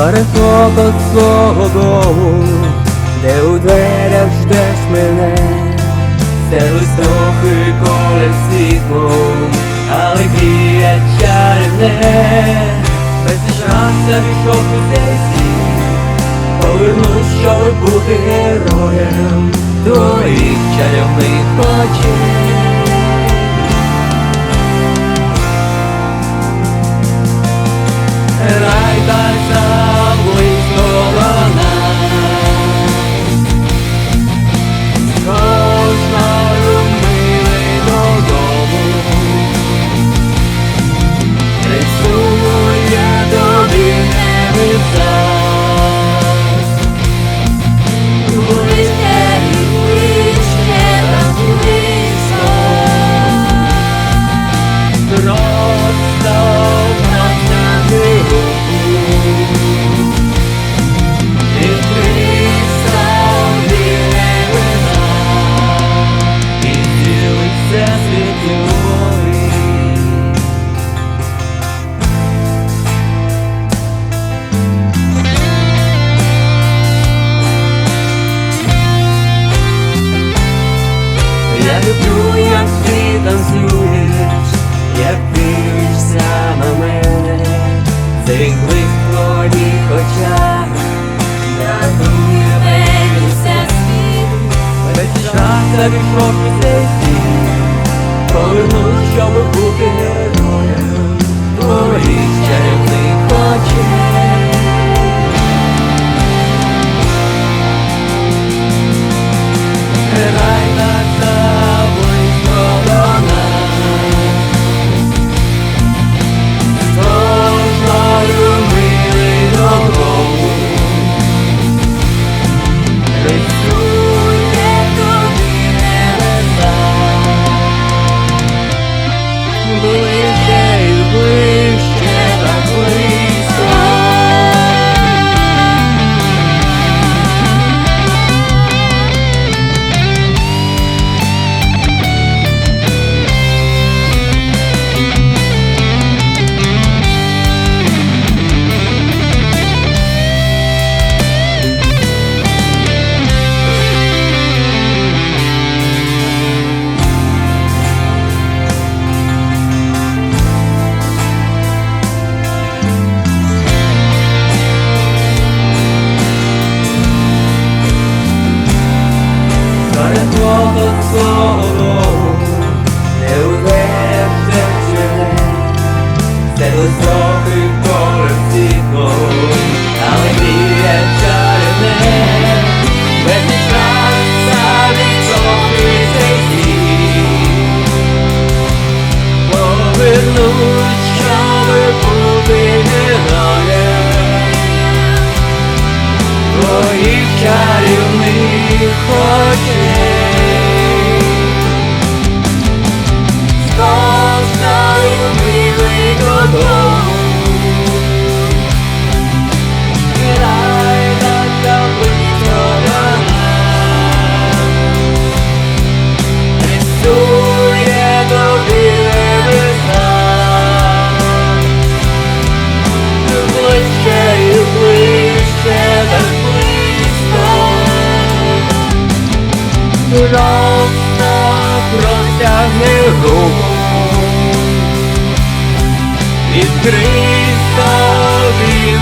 Серед око свого дому, де у дверях ждеш мене, Серед трохи колем світлом, але гріє чарне, без щастя пішов у цей світ, повернусь, щоб бути героєм твоїх чарівних очей. Рай Я люблю, як ти танцюєш, як дивишся на мене, цей блиск в твоїх очах, мені все світ. час завійшов чарівних Просто простягни руку. Відкрий собі